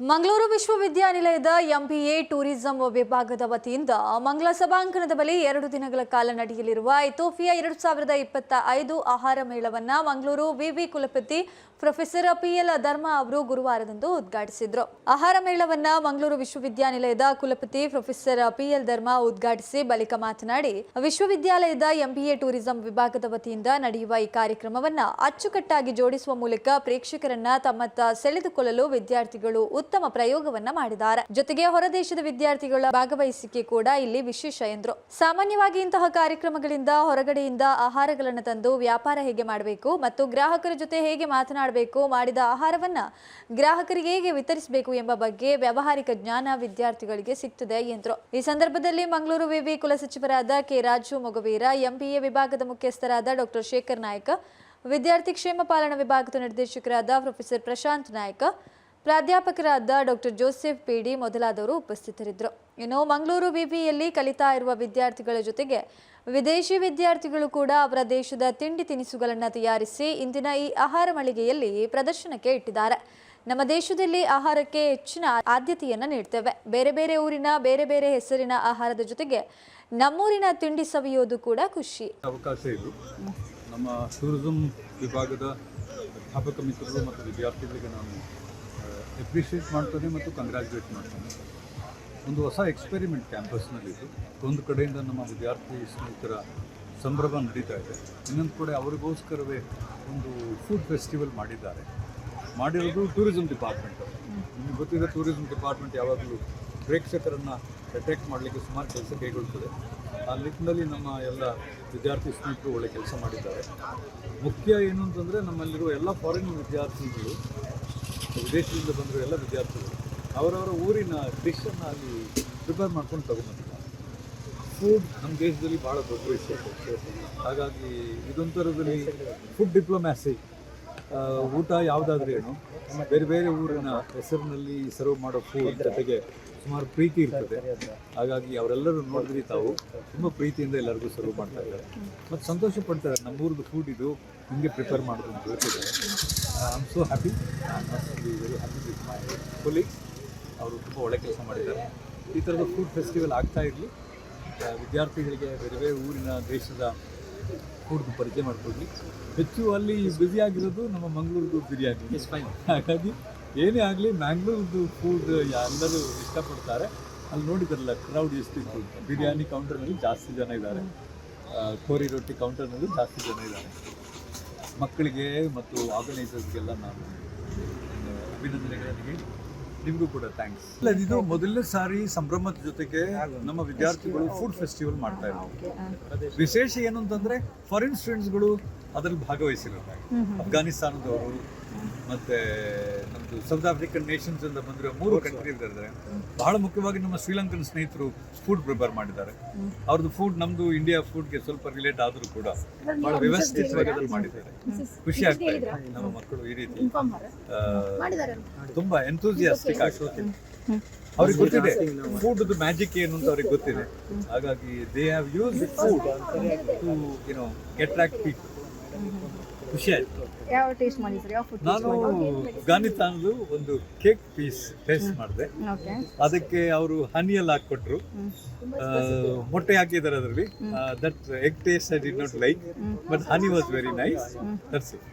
ಮಂಗಳೂರು ವಿಶ್ವವಿದ್ಯಾನಿಲಯದ MBA tourism ವಿಭಾಗದ ವತಿಯಿಂದ ಮಂಗಳ ಸಭಾಂಗಣದ ಬಳಿ ಎರಡು ದಿನಗಳ ಕಾಲ ನಡೆಯಲಿರುವ ಇಥೋಫಿಯಾ ಎರಡು ಸಾವಿರದ ಇಪ್ಪತ್ತ ಐದು ಆಹಾರ ಮೇಳವನ್ನ ಮಂಗಳೂರು ವಿವಿ ಕುಲಪತಿ ಪ್ರೊಫೆಸರ್ ಪಿಎಲ್ ಧರ್ಮ ಅವರು ಗುರುವಾರದಂದು ಉದ್ಘಾಟಿಸಿದರು. ಆಹಾರ ಮೇಳವನ್ನ ಮಂಗಳೂರು ವಿಶ್ವವಿದ್ಯಾನಿಲಯದ ಕುಲಪತಿ ಪ್ರೊಫೆಸರ್ ಪಿಎಲ್ ಧರ್ಮ ಉದ್ಘಾಟಿಸಿ ಬಳಿಕ ಮಾತನಾಡಿ, ವಿಶ್ವವಿದ್ಯಾಲಯದ ಎಂಬಿಎ ಟೂರಿಸಂ ವಿಭಾಗದ ವತಿಯಿಂದ ನಡೆಯುವ ಈ ಕಾರ್ಯಕ್ರಮವನ್ನ ಅಚ್ಚುಕಟ್ಟಾಗಿ ಜೋಡಿಸುವ ಮೂಲಕ ಪ್ರೇಕ್ಷಕರನ್ನ ತಮ್ಮತ್ತ ಸೆಳೆದುಕೊಳ್ಳಲು ವಿದ್ಯಾರ್ಥಿಗಳು ಉತ್ತಮ ಪ್ರಯೋಗವನ್ನ ಮಾಡಿದ್ದಾರೆ. ಜೊತೆಗೆ ಹೊರದೇಶದ ವಿದ್ಯಾರ್ಥಿಗಳ ಭಾಗವಹಿಸಿಕೆ ಕೂಡ ಇಲ್ಲಿ ವಿಶೇಷ ಎಂದರು ಸಾಮಾನ್ಯವಾಗಿ ಇಂತಹ ಕಾರ್ಯಕ್ರಮಗಳಿಂದ ಹೊರಗಡೆಯಿಂದ ಆಹಾರಗಳನ್ನು ತಂದು ವ್ಯಾಪಾರ ಹೇಗೆ ಮಾಡಬೇಕು ಮತ್ತು ಗ್ರಾಹಕರ ಜೊತೆ ಹೇಗೆ ಮಾತನಾಡಬೇಕು, ಮಾಡಿದ ಆಹಾರವನ್ನ ಗ್ರಾಹಕರಿಗೆ ಹೇಗೆ ವಿತರಿಸಬೇಕು ಎಂಬ ಬಗ್ಗೆ ವ್ಯಾವಹಾರಿಕ ಜ್ಞಾನ ವಿದ್ಯಾರ್ಥಿಗಳಿಗೆ ಸಿಗ್ತದೆ ಎಂದರು. ಈ ಸಂದರ್ಭದಲ್ಲಿ ಮಂಗಳೂರು ವಿವಿ ಕುಲಸಚಿವರಾದ ಕೆ ರಾಜು ಮೊಗವೀರ, ಎಂಬಿಎ ವಿಭಾಗದ ಮುಖ್ಯಸ್ಥರಾದ ಡಾಕ್ಟರ್ ಶೇಖರ್ ನಾಯಕ, ವಿದ್ಯಾರ್ಥಿ ಕ್ಷೇಮ ಪಾಲನಾ ವಿಭಾಗದ ನಿರ್ದೇಶಕರಾದ ಪ್ರೊಫೆಸರ್ ಪ್ರಶಾಂತ್ ನಾಯಕ ಪ್ರಾಧ್ಯಾಪಕರಾದ ಡಾಕ್ಟರ್ ಜೋಸೆಫ್ ಪಿಡಿ ಮೊದಲಾದವರು ಉಪಸ್ಥಿತರಿದ್ದರು. ಇನ್ನು ಮಂಗಳೂರು ವಿವಿಯಲ್ಲಿ ಕಲಿತಾ ಇರುವ ವಿದ್ಯಾರ್ಥಿಗಳ ಜೊತೆಗೆ ವಿದೇಶಿ ವಿದ್ಯಾರ್ಥಿಗಳು ಕೂಡ ಅವರ ದೇಶದ ತಿಂಡಿ ತಿನಿಸುಗಳನ್ನು ತಯಾರಿಸಿ ಇಂದಿನ ಈ ಆಹಾರ ಮಳಿಗೆಯಲ್ಲಿ ಪ್ರದರ್ಶನಕ್ಕೆ ಇಟ್ಟಿದ್ದಾರೆ. ನಮ್ಮ ದೇಶದಲ್ಲಿ ಆಹಾರಕ್ಕೆ ಹೆಚ್ಚಿನ ಆದ್ಯತೆಯನ್ನು ನೀಡ್ತೇವೆ. ಬೇರೆ ಬೇರೆ ಊರಿನ, ಬೇರೆ ಬೇರೆ ಹೆಸರಿನ ಆಹಾರದ ಜೊತೆಗೆ ನಮ್ಮೂರಿನ ತಿಂಡಿ ಸವಿಯೋದು ಕೂಡ ಖುಷಿ. ಅವಕಾಶ ಇದು. ನಮ್ಮ ಟೂರಿಸಂ ವಿಭಾಗದ ಅಧ್ಯಾಪಕ ಮಿತ್ರರು ಮತ್ತು ವಿದ್ಯಾರ್ಥಿಗಳಿಗೆ ನಾನು ಎಪ್ರಿಷಿಯೇಟ್ ಮಾಡ್ತಾನೆ ಮತ್ತು ಕಂಗ್ರ್ಯಾಚುಲೇಟ್ ಮಾಡ್ತಾನೆ ಒಂದು ಹೊಸ ಎಕ್ಸ್ಪೆರಿಮೆಂಟ್ ಕ್ಯಾಂಪಸ್ನಲ್ಲಿದ್ದು ಒಂದು ಕಡೆಯಿಂದ ನಮ್ಮ ವಿದ್ಯಾರ್ಥಿ ಸ್ನೇಹಿತರ ಸಂಭ್ರಮ ನಡೀತಾ ಇದೆ. ಇನ್ನೊಂದು ಕಡೆ ಅವರಿಗೋಸ್ಕರವೇ ಒಂದು ಫುಡ್ ಫೆಸ್ಟಿವಲ್ ಮಾಡಿದ್ದಾರೆ. ಮಾಡಿರೋದು ಟೂರಿಸಂ ಡಿಪಾರ್ಟ್ಮೆಂಟ್ ನಿಮಗೆ ಗೊತ್ತಿದೆ ಟೂರಿಸಂ ಡಿಪಾರ್ಟ್ಮೆಂಟ್ ಯಾವಾಗಲೂ ಪ್ರೇಕ್ಷಕರನ್ನು ಅಟ್ರಾಕ್ಟ್ ಮಾಡಲಿಕ್ಕೆ ಸುಮಾರು ಕೆಲಸ ಕೈಗೊಳ್ತದೆ. ಆ ನಿಟ್ಟಿನಲ್ಲಿ ನಮ್ಮ ಎಲ್ಲ ವಿದ್ಯಾರ್ಥಿ ಸ್ನೇಹಿತರು ಒಳ್ಳೆ ಕೆಲಸ ಮಾಡಿದ್ದಾರೆ. ಮುಖ್ಯ ಏನು ಅಂತಂದರೆ ನಮ್ಮಲ್ಲಿರುವ ಎಲ್ಲ ಫಾರಿನ್ ವಿದ್ಯಾರ್ಥಿಗಳು ವಿದೇಶದಿಂದ ಬಂದಿರೋ ಎಲ್ಲ ವಿದ್ಯಾರ್ಥಿಗಳು ಅವರವರ ಊರಿನ ಡಿಶನ್ನು ಅಲ್ಲಿ ಪ್ರಿಪೇರ್ ಮಾಡ್ಕೊಂಡು ತಗೊಂಬಂದಿದ್ದಾರೆ. ಫುಡ್ ನಮ್ಮ ದೇಶದಲ್ಲಿ ಭಾಳ ದೊಡ್ಡ ವಿಷಯ ಹಾಗಾಗಿ ಇದೊಂಥರದಲ್ಲಿ ಫುಡ್ ಡಿಪ್ಲೊಮ್ಯಾಸಿ ಊಟ ಯಾವುದಾದ್ರೂ ಏನು? ಬೇರೆ ಬೇರೆ ಊರಿನ ಹೆಸರಿನಲ್ಲಿ ಸರ್ವ್ ಮಾಡೋ ಫುಡ್ ಜೊತೆಗೆ ಸುಮಾರು ಪ್ರೀತಿ ಇರ್ತದೆ. ಹಾಗಾಗಿ ಅವರೆಲ್ಲರೂ ನೋಡಿದ್ರಿ ತಾವು. ತುಂಬ ಪ್ರೀತಿಯಿಂದ ಎಲ್ಲರಿಗೂ ಸರ್ವ್ ಮಾಡ್ತಾ ಇದ್ದಾರೆ. ಮತ್ತು ಸಂತೋಷ ಪಡ್ತಾರೆ. ನಮ್ಮೂರದ್ದು ಫುಡ್ ಇದು. ಹಿಂಗೆ ಪ್ರಿಪೇರ್ ಮಾಡೋದು ಅಂತ I am so happy very happy with my colleagues ಅವರು ತುಂಬ ಒಳ್ಳೆ ಕೆಲಸ ಮಾಡಿದ್ದಾರೆ. ಈ ಥರದ ಫುಡ್ ಫೆಸ್ಟಿವಲ್ ಆಗ್ತಾ ಇರಲಿ. ವಿದ್ಯಾರ್ಥಿಗಳಿಗೆ ಬೇರೆ ಬೇರೆ ಊರಿನ ದೇಶದ ಫುಡ್ ಪರಿಚಯ ಮಾಡಿಕೊಡ್ಲಿ. ಹೆಚ್ಚು ಅಲ್ಲಿ ಬ್ಯುಸಿ ಆಗಿರೋದು ನಮ್ಮ ಮಂಗಳೂರದು ಬಿರಿಯಾನಿ. ಹಾಗಾಗಿ ಏನೇ ಆಗಲಿ ಮ್ಯಾಂಗ್ಳೂರ್ದು ಫುಡ್ ಎಲ್ಲರೂ ಇಷ್ಟಪಡ್ತಾರೆ. ಅಲ್ಲಿ ನೋಡಿದ್ರಲ್ಲ ಕ್ರೌಡ್ ಎಷ್ಟಿತ್ತು. ಬಿರಿಯಾನಿ ಕೌಂಟರ್ನಲ್ಲಿ ಜಾಸ್ತಿ ಜನ ಇದ್ದಾರೆ. ಕೋರಿ ರೊಟ್ಟಿ ಕೌಂಟರ್ನಲ್ಲಿ ಜಾಸ್ತಿ ಜನ ಇದ್ದಾರೆ. ಮಕ್ಕಳಿಗೆ ಮತ್ತು ಆರ್ಗನೈಸರ್ಸ್ಗೆಲ್ಲ ನಾನು ಅಭಿನಂದನೆಗಳನ್ನು ಹೇಳಿ. ನಿಮಗೂ ಕೂಡ ಥ್ಯಾಂಕ್ಸ್ ಇಲ್ಲ ಇದು ಮೊದಲನೇ ಸಾರಿ ಸಂಭ್ರಮದ ಜೊತೆಗೆ ನಮ್ಮ ವಿದ್ಯಾರ್ಥಿಗಳು ಫುಡ್ ಫೆಸ್ಟಿವಲ್ ಮಾಡ್ತಾ ಇದ್ದಾರೆ ವಿಶೇಷ ಏನು ಅಂತಂದ್ರೆ ಫಾರಿನ್ ಸ್ಟೂಡೆಂಟ್ಸ್ಗಳು ಅದರಲ್ಲಿ ಭಾಗವಹಿಸಿರ್ತಾರೆ ಅಫ್ಘಾನಿಸ್ತಾನದವರು ಮತ್ತೆ ನಮ್ದು ಸೌತ್ ಆಫ್ರಿಕನ್ ನೇಷನ್ಸ್ ಅಂತ ಬಂದಿರೋ ಮೂರು ಕಂಟ್ರಿ ಇದ್ದಾರೆ. ಬಹಳ ಮುಖ್ಯವಾಗಿ ನಮ್ಮ ಶ್ರೀಲಂಕನ್ ಸ್ನೇಹಿತರು ಫುಡ್ ಪ್ರಿಪೇರ್ ಮಾಡಿದ್ದಾರೆ. ಅವ್ರದ್ದು ಫುಡ್ ನಮ್ದು ಇಂಡಿಯಾ ಫುಡ್ಗೆ ಸ್ವಲ್ಪ ರಿಲೇಟ್ ಆದರೂ ಕೂಡ ಬಹಳ ವ್ಯವಸ್ಥಿತವಾಗಿ ಅದನ್ನು ಮಾಡಿದ್ದಾರೆ. ಖುಷಿ ಆಗ್ತಾ ಇದೆ ನಮ್ಮ ಮಕ್ಕಳು ಈ ರೀತಿ ತುಂಬಾ ಎಂಥೂಸಿಯಾಸ್ಟಿಕ್ ಆಗ್ತದೆ ಅವ್ರಿಗೆ ಗೊತ್ತಿದೆ ಫುಡ್ ಮ್ಯಾಜಿಕ್ ಏನು ಅಂತ ಅವ್ರಿಗೆ ಗೊತ್ತಿದೆ. ಹಾಗಾಗಿ they have used food to you know attract people ಖುಷಿ ಆಯ್ತು. ಯಾವ ಟೇಸ್ಟ್ ಮಾಡಿದ್ರಿ? ಯಾವ ಫುಡ್ ನಾನು ಅಫ್ಘಾನಿಸ್ತಾನದು ಒಂದು ಕೇಕ್ ಪೀಸ್ ಟೇಸ್ಟ್ ಮಾಡಿದೆ. ಓಕೆ ಅದಕ್ಕೆ ಅವರು ಹನಿಯಲ್ಲಿ ಹಾಕೊಟ್ರು ಆ, ಮೊಟ್ಟೆ ಹಾಕಿದ್ದಾರೆ ಅದರಲ್ಲಿ. That egg taste I did not like but honey was very nice that's it